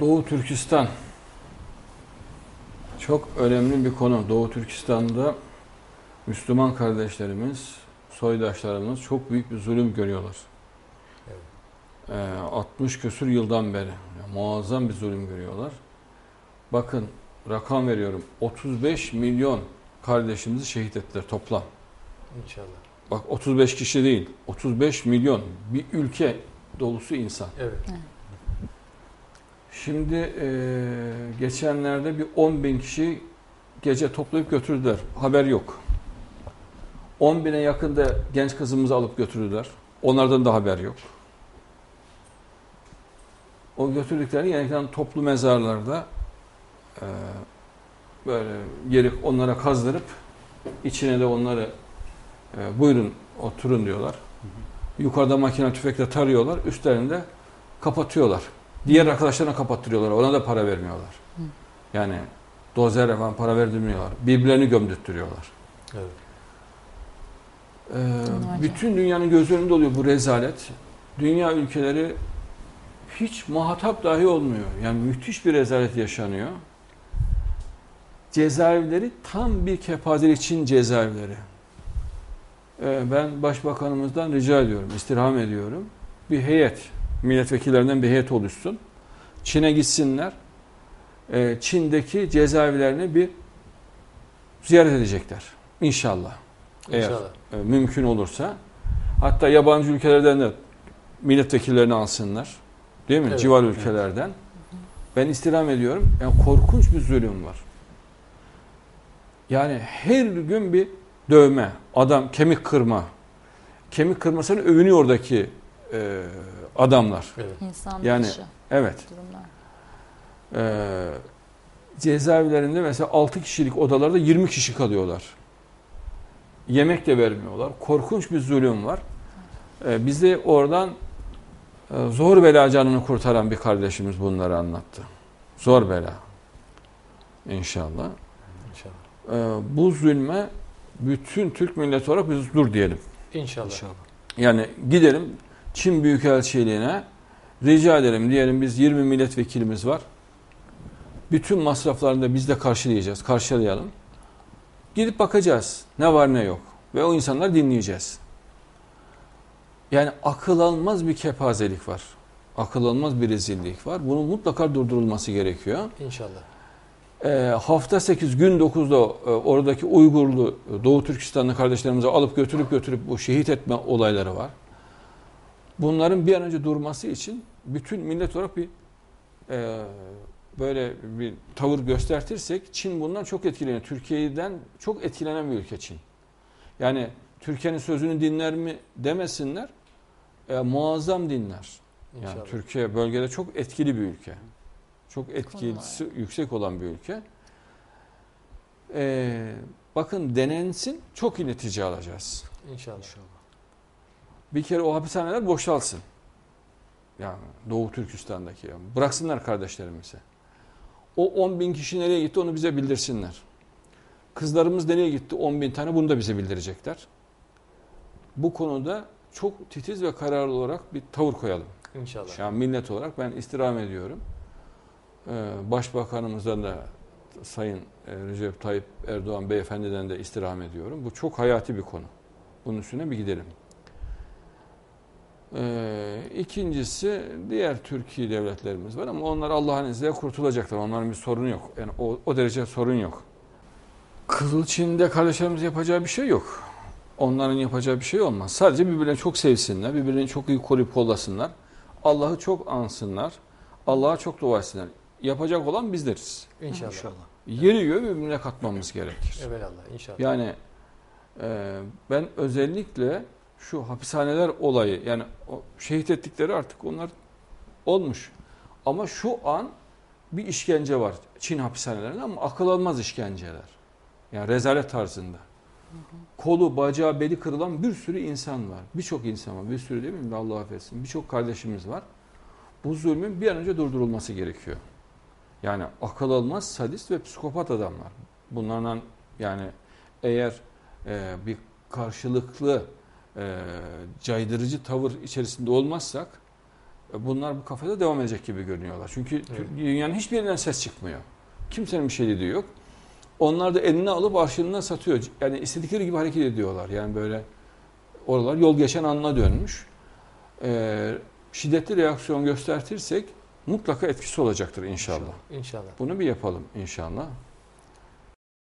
Doğu Türkistan çok önemli bir konu. Doğu Türkistan'da Müslüman kardeşlerimiz, soydaşlarımız çok büyük bir zulüm görüyorlar. Evet. Ee, 60 küsur yıldan beri yani muazzam bir zulüm görüyorlar. Bakın rakam veriyorum. 35 milyon kardeşimizi şehit ettiler toplam. İnşallah. Bak 35 kişi değil, 35 milyon bir ülke dolusu insan. Evet. Şimdi e, geçenlerde bir 10 bin kişi gece toplayıp götürdüler. Haber yok. 10 bine yakında genç kızımızı alıp götürdüler. Onlardan da haber yok. O götürdükleri yeniden toplu mezarlarda e, böyle yeri onlara kazdırıp içine de onları e, buyurun oturun diyorlar. Yukarıda makine tüfekle tarıyorlar. Üstlerinde kapatıyorlar. Diğer arkadaşlarına kapattırıyorlar. Ona da para vermiyorlar. Hı. Yani dozere falan para verdirmiyorlar. Birbirlerini gömdürtüyorlar. Evet. Ee, bütün dünyanın göz önünde oluyor bu rezalet. Dünya ülkeleri hiç muhatap dahi olmuyor. Yani müthiş bir rezalet yaşanıyor. Cezaevleri tam bir kepazelik için cezaevleri. Ee, ben başbakanımızdan rica ediyorum, istirham ediyorum. Bir heyet, milletvekillerinden bir heyet oluşsun. Çin'e gitsinler. Ee, Çin'deki cezaevlerini bir ziyaret edecekler. İnşallah. Eğer İnşallah. e, mümkün olursa. Hatta yabancı ülkelerden de milletvekillerini alsınlar. Değil mi? Evet. Civar ülkelerden. Ben istirham ediyorum. Yani korkunç bir zulüm var. Yani her gün bir dövme, adam kemik kırma. Kemik kırmasını övünüyor oradaki e, adamlar. Evet. İnsan Yani- dışı Evet. durumlar. Ee, cezaevlerinde mesela 6 kişilik odalarda 20 kişi kalıyorlar. Yemek de vermiyorlar. Korkunç bir zulüm var. Ee, bize oradan e, zor bela canını kurtaran bir kardeşimiz bunları anlattı. Zor bela. İnşallah. İnşallah. Ee, bu zulme bütün Türk milleti olarak biz dur diyelim. İnşallah. Yani gidelim Çin Büyükelçiliğine rica edelim diyelim biz 20 milletvekilimiz var. Bütün masraflarını da biz de karşılayacağız, karşılayalım. Gidip bakacağız ne var ne yok ve o insanlar dinleyeceğiz. Yani akıl almaz bir kepazelik var. Akıl almaz bir rezillik var. Bunun mutlaka durdurulması gerekiyor. İnşallah. E, hafta 8 gün 9'da e, oradaki Uygurlu Doğu Türkistanlı kardeşlerimizi alıp götürüp götürüp bu şehit etme olayları var. Bunların bir an önce durması için bütün millet olarak bir e, böyle bir tavır göstertirsek Çin bundan çok etkileniyor. Türkiye'den çok etkilenen bir ülke Çin. Yani Türkiye'nin sözünü dinler mi demesinler. E, muazzam dinler. Yani İnşallah. Türkiye bölgede çok etkili bir ülke. Çok etkisi yüksek olan bir ülke. Ee, bakın denensin çok iyi netice alacağız. İnşallah. Bir kere o hapishaneler boşalsın. Yani Doğu Türkistan'daki. Yani. Bıraksınlar kardeşlerimizi. O 10 bin kişi nereye gitti onu bize bildirsinler. Kızlarımız nereye gitti 10 bin tane bunu da bize bildirecekler. Bu konuda çok titiz ve kararlı olarak bir tavır koyalım. İnşallah. Şu an millet olarak ben istirham ediyorum. Ee, Başbakanımızdan da Sayın e, Recep Tayyip Erdoğan beyefendiden de istirham ediyorum. Bu çok hayati bir konu. Bunun üstüne bir gidelim. Ee, ikincisi diğer Türkiye devletlerimiz var ama onlar Allah'ın izniyle kurtulacaklar. Onların bir sorunu yok. Yani o, o derece sorun yok. Kızıl Çin'de kardeşlerimiz yapacağı bir şey yok. Onların yapacağı bir şey olmaz. Sadece birbirlerini çok sevsinler, birbirlerini çok iyi koruyup kollasınlar. Allah'ı çok ansınlar. Allah'a çok dua etsinler. Yapacak olan bizleriz. İnşallah. Yeri göğü birbirine katmamız gerekir. Evelallah. İnşallah. Yani e, ben özellikle şu hapishaneler olayı yani şehit ettikleri artık onlar olmuş. Ama şu an bir işkence var Çin hapishanelerinde ama akıl almaz işkenceler. Yani rezalet tarzında. Kolu, bacağı, beli kırılan bir sürü insan var. Birçok insan var. Bir sürü değil mi? Allah affetsin. Birçok kardeşimiz var. Bu zulmün bir an önce durdurulması gerekiyor. Yani akıl almaz sadist ve psikopat adamlar. Bunlarla yani eğer e, bir karşılıklı e, caydırıcı tavır içerisinde olmazsak E, Bunlar bu kafede devam edecek gibi görünüyorlar. Çünkü Evet. dünyanın hiçbir yerinden ses çıkmıyor. Kimsenin bir şey dediği yok. Onlar da eline alıp arşınına satıyor. Yani istedikleri gibi hareket ediyorlar. Yani böyle oralar yol geçen anına dönmüş. Ee, şiddetli reaksiyon göstertirsek mutlaka etkisi olacaktır inşallah. İnşallah. Bunu bir yapalım inşallah.